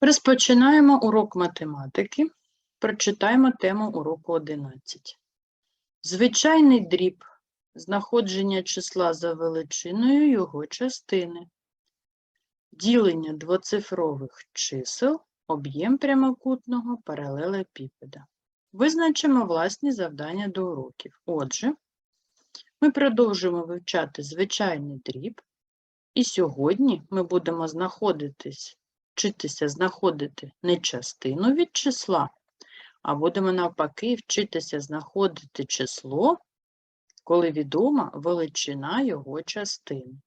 Розпочинаємо урок математики. Прочитаємо тему уроку 11. Звичайний дріб знаходження числа за величиною його частини. Ділення двоцифрових чисел, об'єм прямокутного паралелепіпеда. Визначимо власні завдання до уроків. Отже, ми продовжуємо вивчати звичайний дріб, і сьогодні ми будемо знаходитись вчитися знаходити не частину від числа, а будемо навпаки вчитися знаходити число, коли відома величина його частини.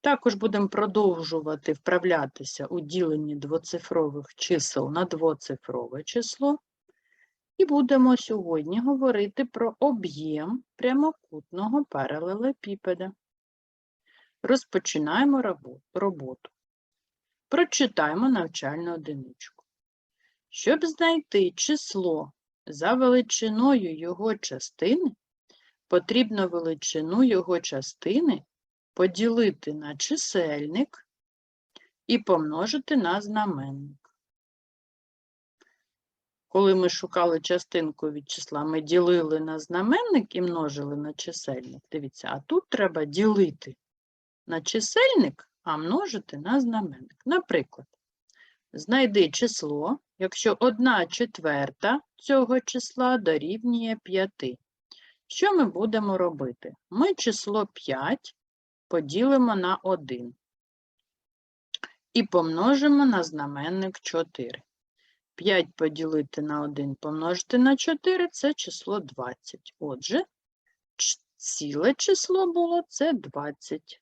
Також будемо продовжувати вправлятися у діленні двоцифрових чисел на двоцифрове число. І будемо сьогодні говорити про об'єм прямокутного паралелепіпеда. Розпочинаємо роботу. Прочитаємо навчальну одиничку. Щоб знайти число за величиною його частини, потрібно величину його частини поділити на чисельник і помножити на знаменник. Коли ми шукали частинку від числа, ми ділили на знаменник і множили на чисельник. Дивіться, а тут треба ділити на чисельник а множити на знаменник. Наприклад, знайди число, якщо 1 четверта цього числа дорівнює 5. Що ми будемо робити? Ми число 5 поділимо на 1 і помножимо на знаменник 4. 5 поділити на 1 помножити на 4 – це число 20. Отже, ціле число було – це 20.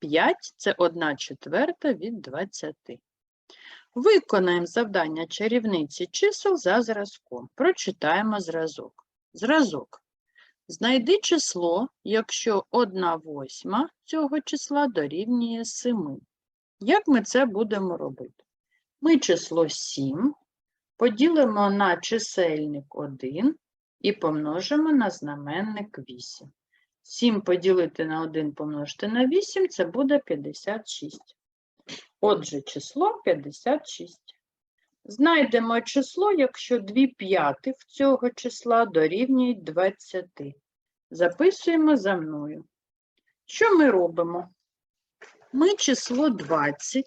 5 – це 1 четверта від 20. Виконаємо завдання чарівниці чисел за зразком. Прочитаємо зразок. Зразок. Знайди число, якщо 1 восьма цього числа дорівнює 7. Як ми це будемо робити? Ми число 7 поділимо на чисельник 1 і помножимо на знаменник 8. 7 поділити на 1 помножити на 8 це буде 56. Отже, число 56. Знайдемо число, якщо 2 п'ятих цього числа дорівнюють 20. Записуємо за мною. Що ми робимо? Ми число 20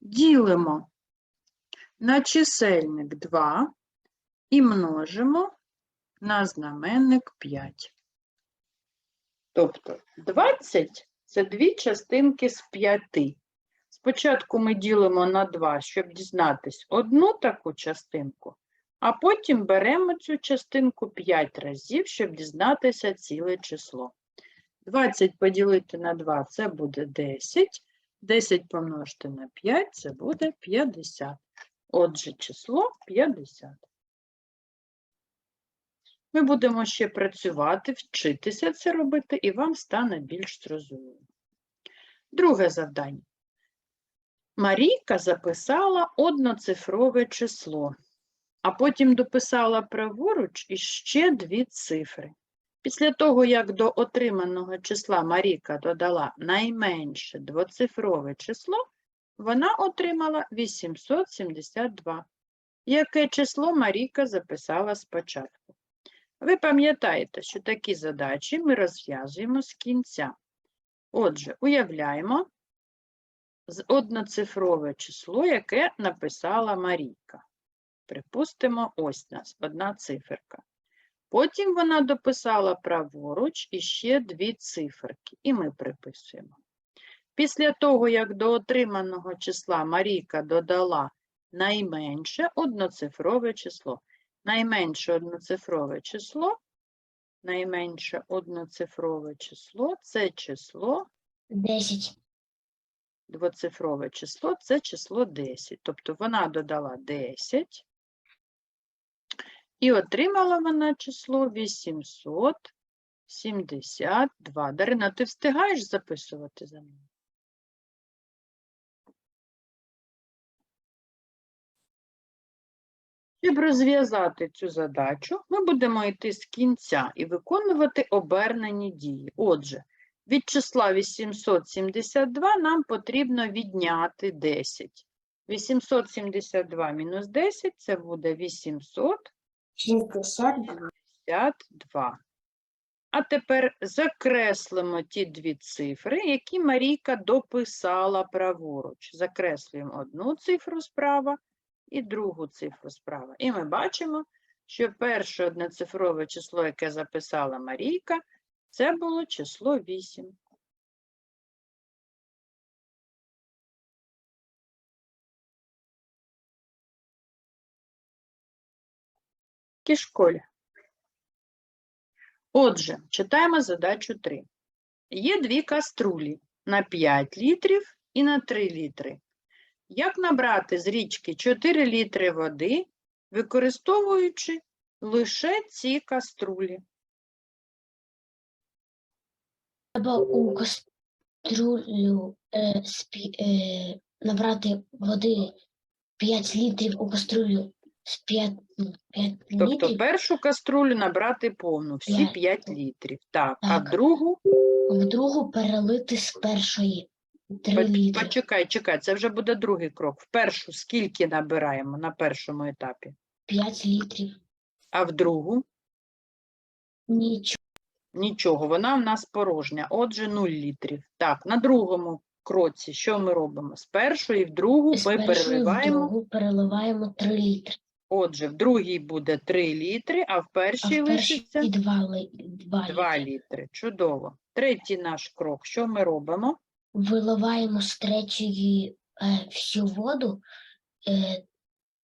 ділимо на чисельник 2 і множимо на знаменник 5. Тобто 20 – це дві частинки з 5. Спочатку ми ділимо на 2, щоб дізнатись одну таку частинку, а потім беремо цю частинку 5 разів, щоб дізнатися ціле число. 20 поділити на 2 – це буде 10. 10 помножити на 5 – це буде 50. Отже, число 50. Ми будемо ще працювати, вчитися це робити, і вам стане більш зрозуміло. Друге завдання. Марійка записала одноцифрове число, а потім дописала праворуч іще дві цифри. Після того, як до отриманого числа Марійка додала найменше двоцифрове число, вона отримала 872. Яке число Марійка записала спочатку? Ви пам'ятаєте, що такі задачі ми розв'язуємо з кінця. Отже, уявляємо одноцифрове число, яке написала Марійка. Припустимо, ось нас одна циферка. Потім вона дописала праворуч іще дві циферки, і ми приписуємо. Після того, як до отриманого числа Марійка додала найменше одноцифрове число. Найменше одноцифрове число, найменше одноцифрове число це число, 10. двоцифрове число це число 10. Тобто вона додала 10 і отримала вона число 872. Дарина, ти встигаєш записувати за мною? Щоб розв'язати цю задачу, ми будемо йти з кінця і виконувати обернені дії. Отже, Від числа 872 нам потрібно відняти 10. 872 мінус 10 це буде 852. 52. А тепер закреслимо ті дві цифри, які Марійка дописала праворуч. Закреслюємо одну цифру справа і другу цифру справа. І ми бачимо, що перше одноцифрове число, яке записала Марійка, це було число 8. Кішколя. Отже, читаємо задачу 3. Є дві каструлі на 5 літрів і на 3 літри. Як набрати з річки 4 літри води, використовуючи лише ці каструлі? Треба у каструлю е, спі, е, набрати води 5 літрів у каструлю з 5, 5 Тобто першу каструлю набрати повну, всі П'ять. 5 літрів. Так, а другу в другу перелити з першої 3 Поч- літри. Почекай, чекай, це вже буде другий крок. В першу скільки набираємо на першому етапі, 5 літрів. а в другу Нічого. нічого, вона в нас порожня, отже 0 літрів. Так, на другому кроці що ми робимо? З першої в другу З ми першої в переливаємо. другу переливаємо 3 літри. Отже, в другій буде 3 літри, а в А першій в першій лишиться і 2, ли, 2 2 літри. літри. Чудово. Третій наш крок. Що ми робимо? Виливаємо з третьої е, всю воду. Е,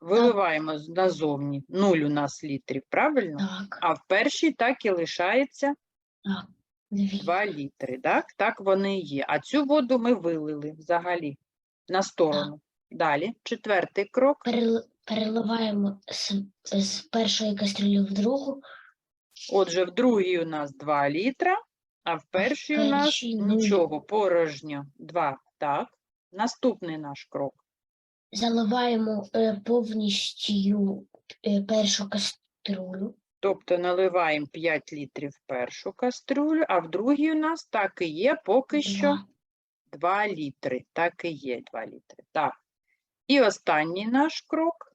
Виливаємо з- назовні 0 у нас літрів, правильно? так, А в першій так і лишається так. Дві. 2 літри, так? Так вони і є. А цю воду ми вилили взагалі на сторону. Далі, четвертий крок. Перел- переливаємо з, з першої кастрюлі в другу. Отже, в другій у нас 2 літра, а в першій у нас нуль. нічого, порожньо. 2, так. Наступний наш крок. Заливаємо е, повністю е, першу каструлю. Тобто наливаємо 5 літрів в першу кастрюлю, а в другій у нас так і є поки що Два. 2 літри. Так і є 2 літри. Так. І останній наш крок.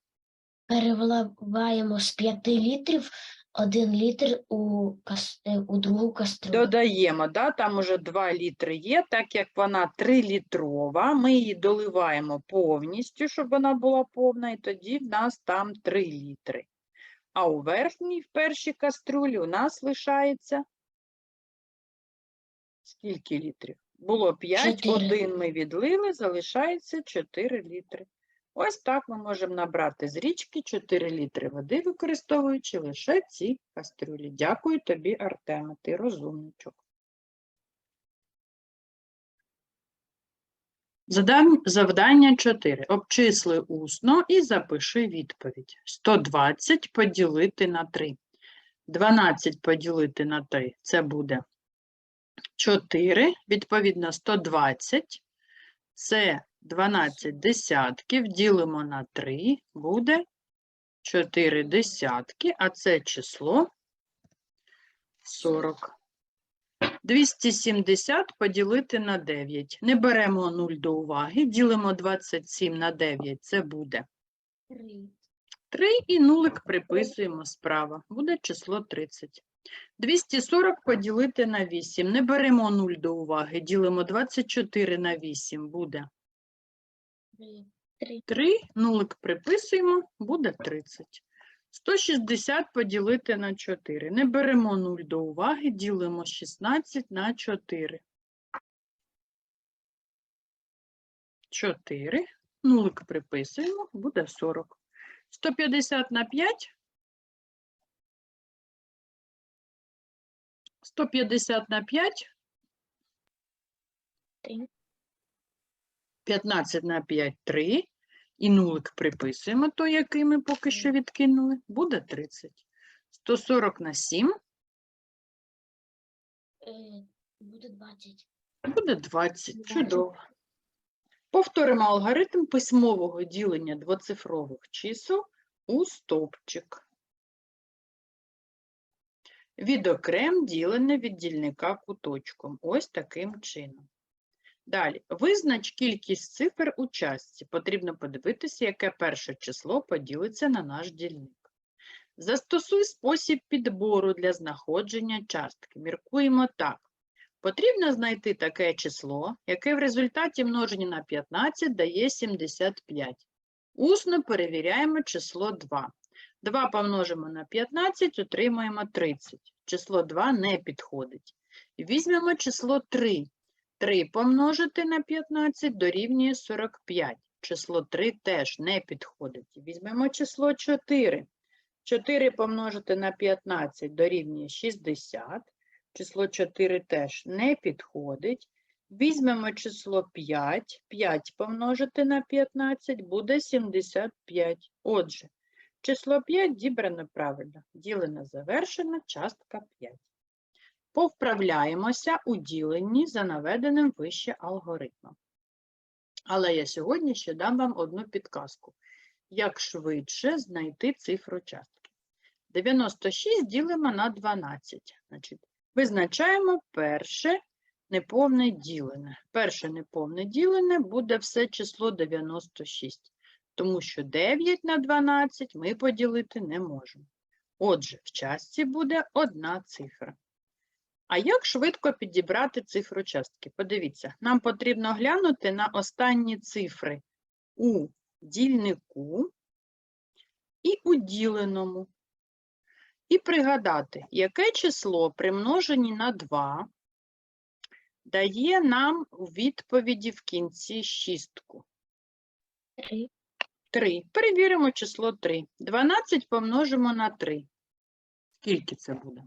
Переливаємо з 5 літрів 1 літр у, кас, е, у другу каструлю. Додаємо, да, там уже 2 літри є, так як вона 3 літрова, ми її доливаємо повністю, щоб вона була повна, і тоді в нас там 3 літри. А у верхній, в першій каструлі у нас лишається скільки літрів? Було 5, Чотири. один ми відлили, залишається 4 літри. Ось так ми можемо набрати з річки 4 літри води, використовуючи лише ці кастрюлі. Дякую тобі, Артеме, ти розумничок. Завдання 4. Обчисли усно і запиши відповідь. 120 поділити на 3. 12 поділити на 3 – це буде 4. Відповідно, 120 – це 12 десятків. Ділимо на 3 – буде 4 десятки, а це число 40. 270 поділити на 9. Не беремо 0 до уваги, ділимо 27 на 9, це буде 3 і нулик приписуємо справа, буде число 30. 240 поділити на 8, не беремо 0 до уваги, ділимо 24 на 8, буде 3, нулик приписуємо, буде 30. 160 поділити на 4. Не беремо 0 до уваги, ділимо 16 на 4. 4. Нулик приписуємо, буде 40. 150 на 5. 150 на 5. Три. 15 на 5 – 3. І нулик приписуємо той, який ми поки що відкинули, буде 30. 140 на 7 Е, Буде 20. буде 20. 20. Чудово. Повторимо алгоритм письмового ділення двоцифрових чисел у стовпчик. Відокрем ділене від дільника куточком. Ось таким чином. Далі, визнач кількість цифр у частці. Потрібно подивитися, яке перше число поділиться на наш дільник. Застосуй спосіб підбору для знаходження частки. Міркуємо так. Потрібно знайти таке число, яке в результаті множення на 15 дає 75. Усно перевіряємо число 2. 2 помножимо на 15, отримаємо 30. Число 2 не підходить. Візьмемо число 3. 3 помножити на 15 дорівнює 45. Число 3 теж не підходить. Візьмемо число 4. 4 помножити на 15 дорівнює 60. Число 4 теж не підходить. Візьмемо число 5. 5 помножити на 15 буде 75. Отже, число 5 дібрано правильно. Ділено завершено, частка 5. Повправляємося у діленні за наведеним вище алгоритмом. Але я сьогодні ще дам вам одну підказку. Як швидше знайти цифру частки. 96 ділимо на 12. Значить, визначаємо перше неповне ділене. Перше неповне ділене буде все число 96, тому що 9 на 12 ми поділити не можемо. Отже, в частці буде одна цифра. А як швидко підібрати цифру частки? Подивіться, нам потрібно глянути на останні цифри у дільнику і у діленому. І пригадати, яке число при множенні на 2 дає нам у відповіді в кінці шістку. 3. 3. Перевіримо число 3. 12 помножимо на 3. Скільки це буде?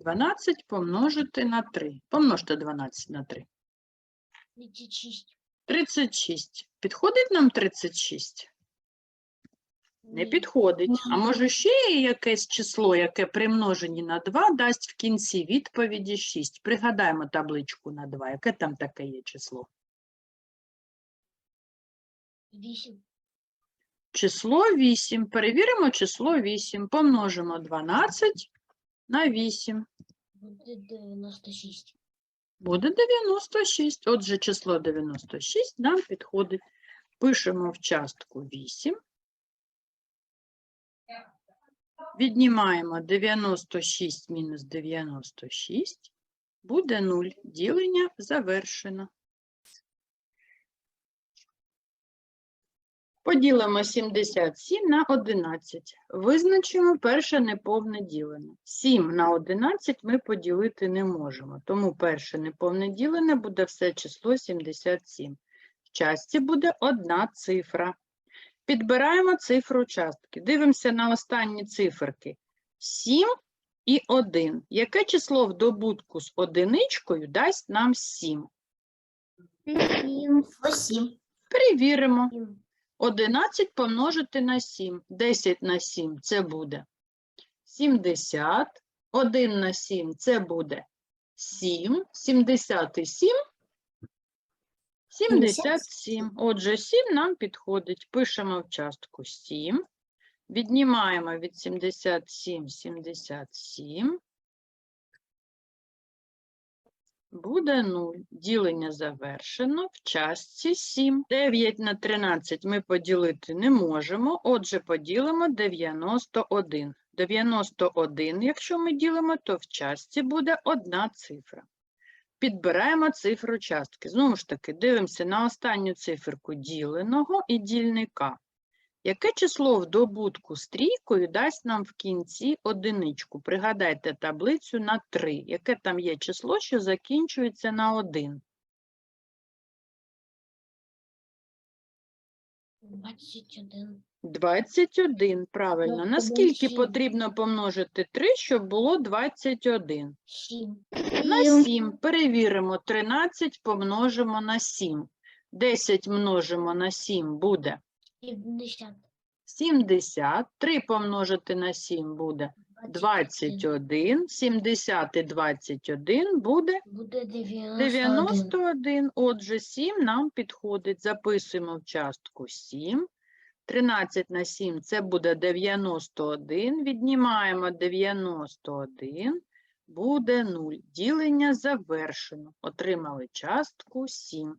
12 помножити на 3. Помножте 12 на 3. 36. 36. Підходить нам 36? Не підходить. А може ще є якесь число, яке при множенні на 2 дасть в кінці відповіді 6? Пригадаємо табличку на 2. Яке там таке є число? 8. Число 8. Перевіримо число 8. Помножимо 12 на 8. Буде 96. Буде 96. Отже, число 96 нам підходить. Пишемо в частку 8. Віднімаємо 96 мінус 96. Буде 0. Ділення завершено. Поділимо 77 на 11. Визначимо перше неповне ділене. 7 на 11 ми поділити не можемо, тому перше неповне ділене буде все число 77. В частці буде одна цифра. Підбираємо цифру частки. Дивимося на останні циферки. 7 і 1. Яке число в добутку з одиничкою дасть нам 7? 8. Перевіримо. 11 помножити на 7. 10 на 7 це буде 70. 1 на 7 це буде 7. 77. 77. Отже, 7 нам підходить. Пишемо в частку 7. Віднімаємо від 77 77. Буде 0. Ділення завершено. В частці 7. 9 на 13 ми поділити не можемо. Отже, поділимо 91. 91, якщо ми ділимо, то в частці буде одна цифра. Підбираємо цифру частки. Знову ж таки, дивимося на останню циферку діленого і дільника. Яке число в добутку з трійкою дасть нам в кінці одиничку? Пригадайте таблицю на 3. Яке там є число, що закінчується на 1? 21. 21, правильно. тому Наскільки потрібно помножити 3, щоб було 21? 7. На 7 перевіримо. 13 помножимо на 7. 10 множимо на 7 буде 70. 70. 3 помножити на 7 буде 21. 70 і 21 буде Буде 91. 91. Отже, 7 нам підходить. Записуємо в частку 7. 13 на 7 це буде 91. Віднімаємо 91, буде 0. Ділення завершено. Отримали частку 7.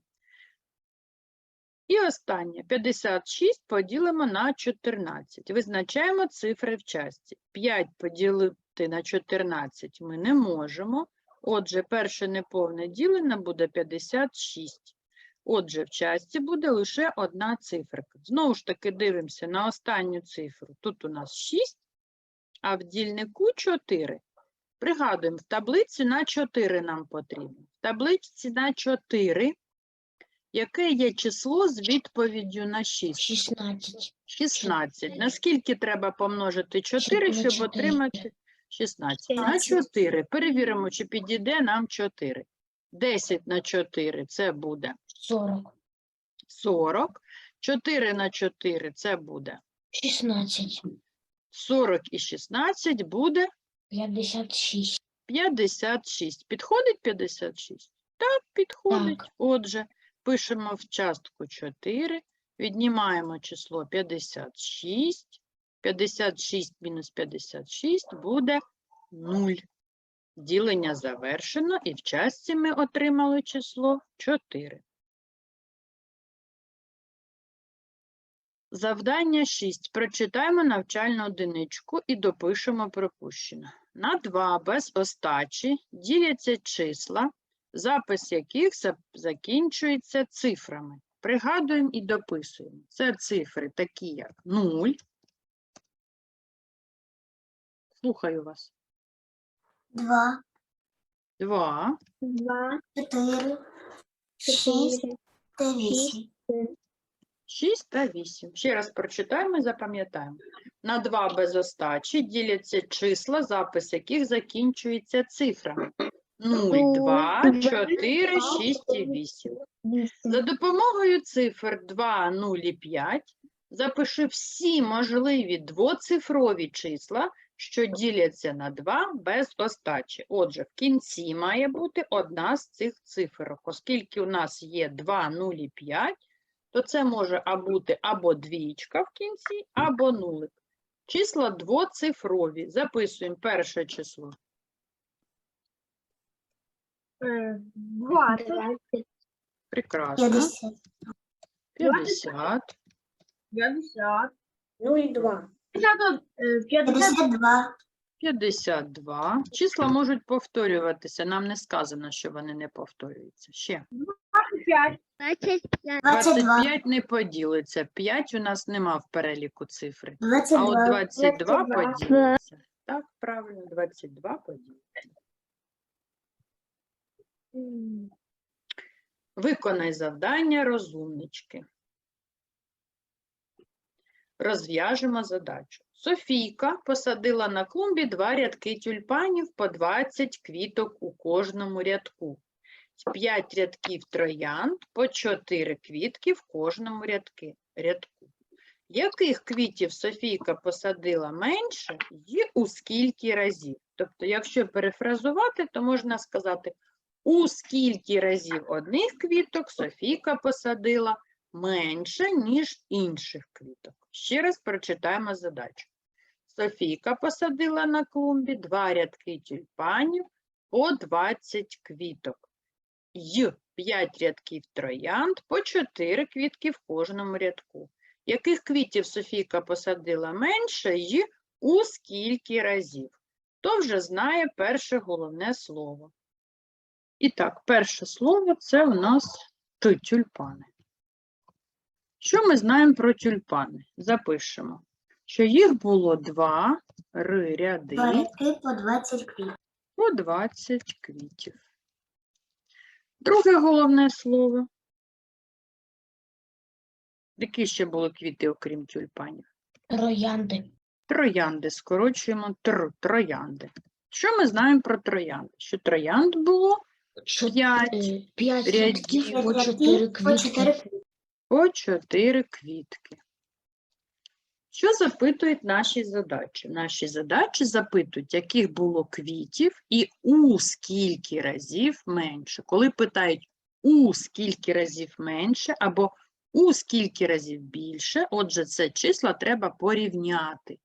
І останнє 56 поділимо на 14. Визначаємо цифри в часті. 5 поділити на 14 ми не можемо. Отже, перше неповне ділене буде 56. Отже, в часті буде лише одна циферка. Знову ж таки дивимося на останню цифру. Тут у нас 6, а в дільнику 4. Пригадуємо, в таблиці на 4 нам потрібно. В таблиці на 4 яке є число з відповіддю на 6? 16. 16. Наскільки треба помножити 4, щоб отримати 16? На 4. Перевіримо, чи підійде нам 4. 10 на 4 це буде 40. 40. 4 на 4 це буде 16. 40 і 16 буде 56. 56. Підходить 56? Так, підходить. Так. Отже, пишемо в частку 4, віднімаємо число 56. 56 мінус 56 буде 0. Ділення завершено, і в частці ми отримали число 4. Завдання 6. Прочитаємо навчальну одиничку і допишемо пропущене. На 2 без остачі діляться числа, запис яких закінчується цифрами. Пригадуємо і дописуємо. Це цифри такі, як 0. Слухаю вас. Два, 2, Два, чотири, шість чотири, та вісім. 6 та 8. Ще раз прочитаємо і запам'ятаємо. На 2 без остачі діляться числа, запис яких закінчується цифрами. 0, 2, 4, 6 і 8. За допомогою цифр 2, 0 і 5 запиши всі можливі двоцифрові числа, що діляться на 2 без остачі. Отже, в кінці має бути одна з цих циферок. Оскільки у нас є 2, 0 і 5, то це може бути або двічка в кінці, або нулик. Числа двоцифрові. Записуємо перше число. Е, Двадцять, Прекрасно. П'ятдесят. 50. п'ятдесят, Нуль два. п'ятдесят, е, п'ятдесят, П'ятдесят два. 52. Числа можуть повторюватися. Нам не сказано, що вони не повторюються. Ще. п'ять, Двадцять два. 25 не поділиться. 5 у нас нема в переліку цифри. А от 22 22. поділиться. Так, правильно, 22 поділиться. Виконай завдання, розумнички. Розв'яжемо задачу. Софійка посадила на клумбі два рядки тюльпанів по 20 квіток у кожному рядку. 5 рядків троянд по 4 квітки в кожному рядки, рядку. Яких квітів Софійка посадила менше і у скільки разів? Тобто, якщо перефразувати, то можна сказати, у скільки разів одних квіток Софійка посадила менше, ніж інших квіток. Ще раз прочитаємо задачу. Софійка посадила на клумбі два рядки тюльпанів по 20 квіток. Й 5 рядків троянд по 4 квітки в кожному рядку. Яких квітів Софійка посадила менше й у скільки разів? Хто вже знає перше головне слово? І так, перше слово це у нас тюльпани. Що ми знаємо про тюльпани? Запишемо, що їх було два ряди Два рядки по двадцять квітів. по 20 квітів. Друге головне слово. Які ще були квіти, окрім тюльпанів? Троянди. Троянди, скорочуємо тр, троянди. Що ми знаємо про троянди? Що троянд було П'ять П'ять рядків рядків по чотири квітки. квітки. по 4 квітки. Що запитують наші задачі? Наші задачі запитують, яких було квітів і у скільки разів менше. Коли питають у скільки разів менше або У скільки разів більше, отже, це числа треба порівняти.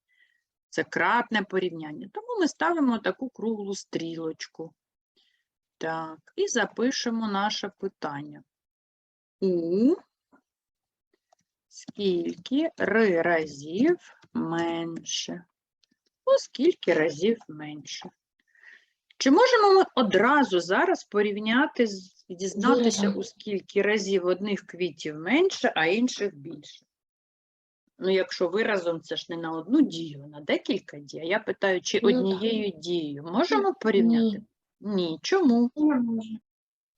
Це кратне порівняння. Тому ми ставимо таку круглу стрілочку. Так, і запишемо наше питання. У скільки ри разів менше? У скільки разів менше? Чи можемо ми одразу зараз порівняти і дізнатися, у скільки разів одних квітів менше, а інших більше? Ну, якщо виразом, це ж не на одну дію, на декілька дій. А я питаю, чи Ну, однією дією можемо порівняти? Ні. Чому? Не може.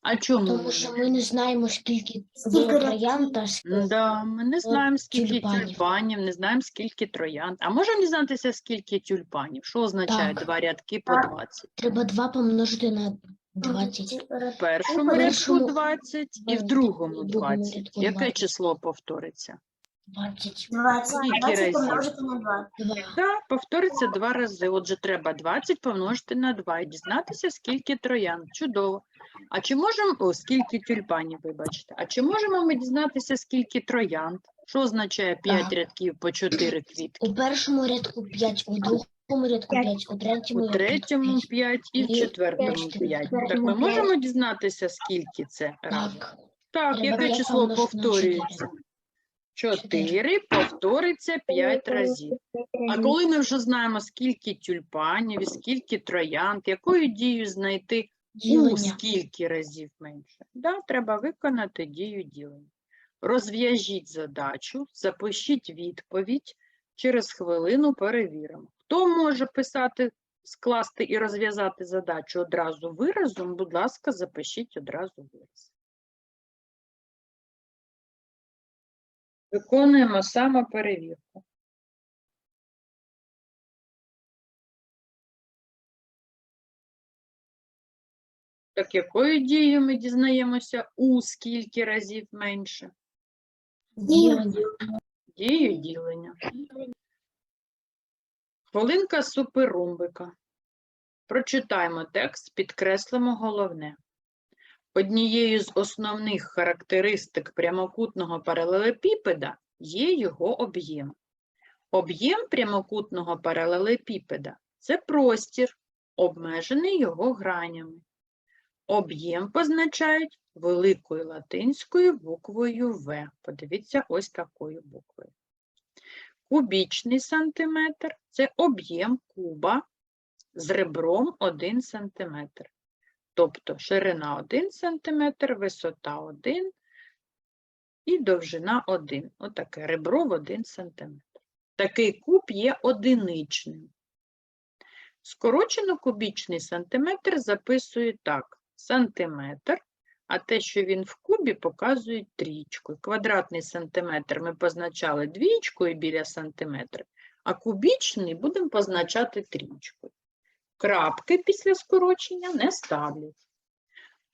А чому? Тому що ми не знаємо, скільки Скільки було троян та скільки. Да, ми не знаємо, скільки тюльпанів. тюльпанів, не знаємо, скільки троянд. А можемо дізнатися, скільки тюльпанів? Що означає Так. два рядки по Так. 20? Треба 2 помножити на 20. В першому першому рядку 20 і в 20, другому в другому 20. рядку Яке 20. число повториться? 20. 20. Скільки 20 разів? помножити на 2. 2. Так, повториться два рази. Отже, треба 20 помножити на 2 і дізнатися, скільки троянд. Чудово. А чи можемо, о, скільки тюльпанів, вибачте. А чи можемо ми дізнатися, скільки троянд? Що означає 5 Так. рядків по 4 квітки? У першому рядку 5, у другому рядку 5, у третьому У рядку третьому 5. 5 і в І четвертому п'ять. 5. Так ми Четвертому можемо дізнатися, скільки це разом? Так, Так, Треба яке п'ять число помножити на повторюється? Чотири. 4 повториться 5 разів. А коли ми вже знаємо, скільки тюльпанів і скільки троянд, якою дією знайти у скільки разів менше? Да, треба виконати дію ділення. Розв'яжіть задачу, запишіть відповідь, через хвилину перевіримо. Хто може писати, скласти і розв'язати задачу одразу виразом, будь ласка, запишіть одразу вираз. Виконуємо самоперевірку. Так якою дією ми дізнаємося у скільки разів менше? Ділення. Дією ділення. Хвилинка суперрумбика. Прочитаємо текст, підкреслимо головне. Однією з основних характеристик прямокутного паралелепіпеда є його об'єм. Об'єм прямокутного паралелепіпеда – це простір, обмежений його гранями. Об'єм позначають великою латинською буквою В. Подивіться ось такою буквою. Кубічний сантиметр – це об'єм куба з ребром 1 см. Тобто ширина 1 см, висота 1 і довжина 1. Отаке ребро в 1 см. Такий куб є одиничним. Скорочено кубічний сантиметр записую так. Сантиметр, а те, що він в кубі, показують трічкою. Квадратний сантиметр ми позначали двічкою біля сантиметра, а кубічний будемо позначати трічкою. Крапки після скорочення не ставлять.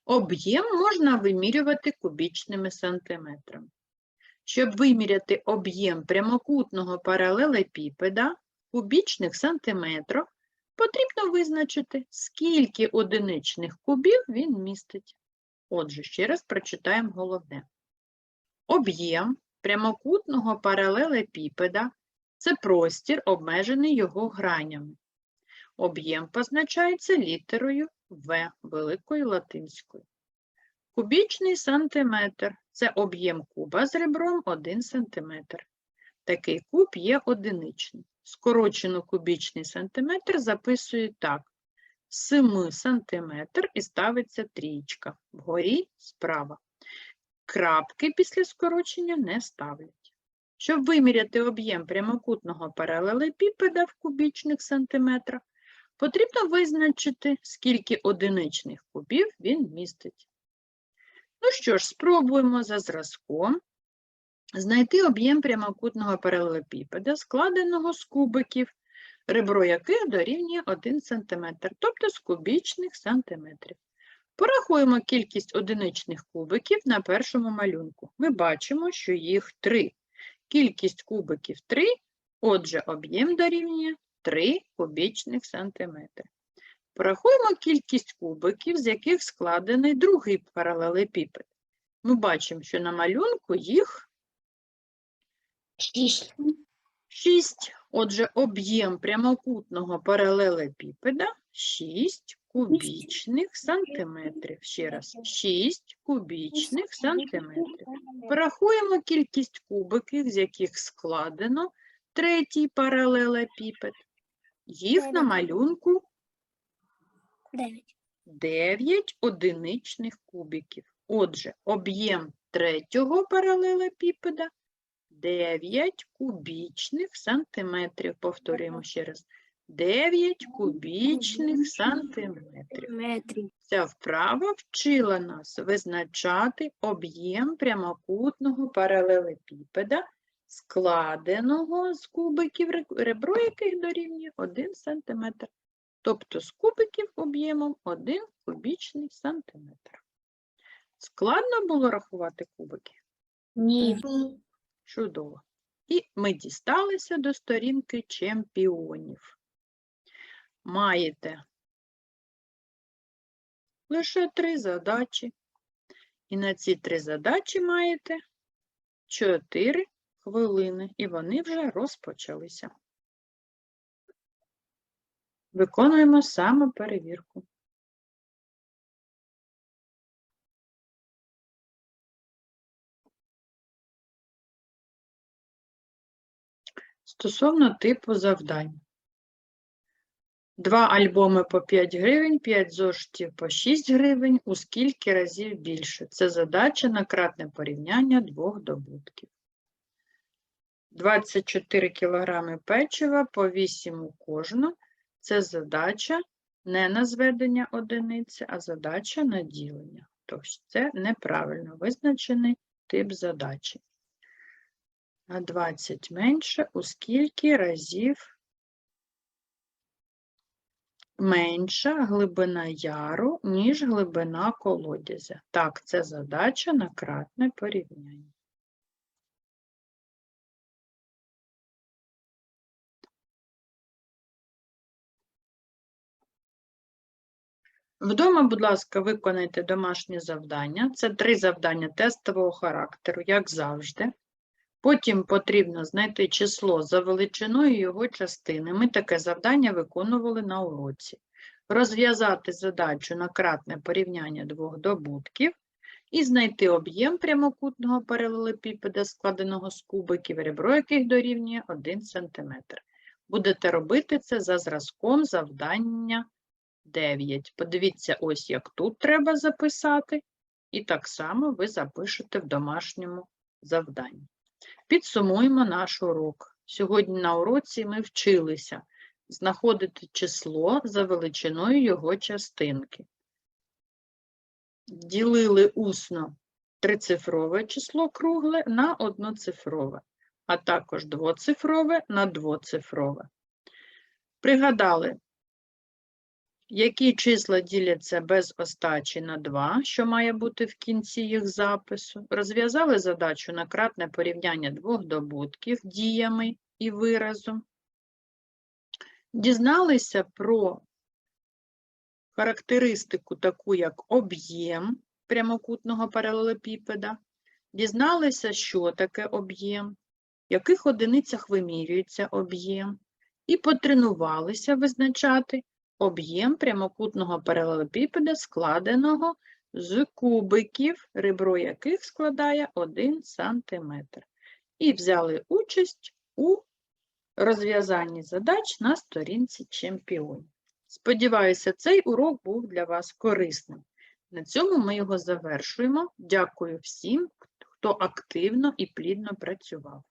Об'єм можна вимірювати кубічними сантиметрами. Щоб виміряти об'єм прямокутного паралелепіпеда кубічних сантиметрах, потрібно визначити, скільки одиничних кубів він містить. Отже, ще раз прочитаємо головне. Об'єм прямокутного паралелепіпеда – це простір, обмежений його гранями. Об'єм позначається літерою В великою латинською. Кубічний сантиметр – це об'єм куба з ребром 1 см. Такий куб є одиничний. Скорочено кубічний сантиметр записую так. 7 сантиметр і ставиться трієчка. Вгорі справа. Крапки після скорочення не ставлять. Щоб виміряти об'єм прямокутного паралелепіпеда в кубічних сантиметрах, потрібно визначити, скільки одиничних кубів він містить. Ну що ж, спробуємо за зразком знайти об'єм прямокутного паралелепіпеда, складеного з кубиків, ребро яких дорівнює 1 см, тобто з кубічних сантиметрів. Порахуємо кількість одиничних кубиків на першому малюнку. Ми бачимо, що їх 3. Кількість кубиків 3, отже, об'єм дорівнює 3 кубічних сантиметри. Порахуємо кількість кубиків, з яких складений другий паралелепіпед. Ми бачимо, що на малюнку їх Шість. 6. Отже, об'єм прямокутного паралелепіпеда 6 кубічних сантиметрів. Ще раз, 6 кубічних сантиметрів. Порахуємо кількість кубиків, з яких складено третій паралелепіпед. Їх на малюнку Дев'ять. 9 одиничних кубиків. Отже, об'єм третього паралелепіпеда 9 кубічних сантиметрів. Повторюємо ще раз. 9 кубічних сантиметрів. Ця вправа вчила нас визначати об'єм прямокутного паралелепіпеда, складеного з кубиків, ребро яких дорівнює 1 см. Тобто з кубиків об'ємом 1 кубічний сантиметр. Складно було рахувати кубики? Ні. Чудово. І ми дісталися до сторінки чемпіонів. Маєте лише три задачі. І на ці три задачі маєте 4 хвилини, і вони вже розпочалися. Виконуємо саме перевірку. Стосовно типу завдань. Два альбоми по 5 гривень, 5 зошитів по 6 гривень, у скільки разів більше. Це задача на кратне порівняння двох добутків. 24 кілограми печива по 8 у кожну. Це задача не на зведення одиниці, а задача на ділення. Тобто це неправильно визначений тип задачі. На 20 менше, у скільки разів менша глибина яру, ніж глибина колодязя. Так, це задача на кратне порівняння. Вдома, будь ласка, виконайте домашні завдання. Це три завдання тестового характеру, як завжди. Потім потрібно знайти число за величиною його частини. Ми таке завдання виконували на уроці. Розв'язати задачу на кратне порівняння двох добутків і знайти об'єм прямокутного паралелепіпеда, складеного з кубиків, ребро яких дорівнює 1 см. Будете робити це за зразком завдання 9. Подивіться, ось як тут треба записати, і так само ви запишете в домашньому завданні. Підсумуємо наш урок. Сьогодні на уроці ми вчилися знаходити число за величиною його частинки. Ділили усно трицифрове число кругле на одноцифрове, а також двоцифрове на двоцифрове. Пригадали, які числа діляться без остачі на 2, що має бути в кінці їх запису. Розв'язали задачу на кратне порівняння двох добутків діями і виразом. Дізналися про характеристику таку, як об'єм прямокутного паралелепіпеда. Дізналися, що таке об'єм, в яких одиницях вимірюється об'єм, і потренувалися визначати об'єм прямокутного паралелепіпеда, складеного з кубиків, ребро яких складає 1 см. І взяли участь у розв'язанні задач на сторінці чемпіонів. Сподіваюся, цей урок був для вас корисним. На цьому ми його завершуємо. Дякую всім, хто активно і плідно працював.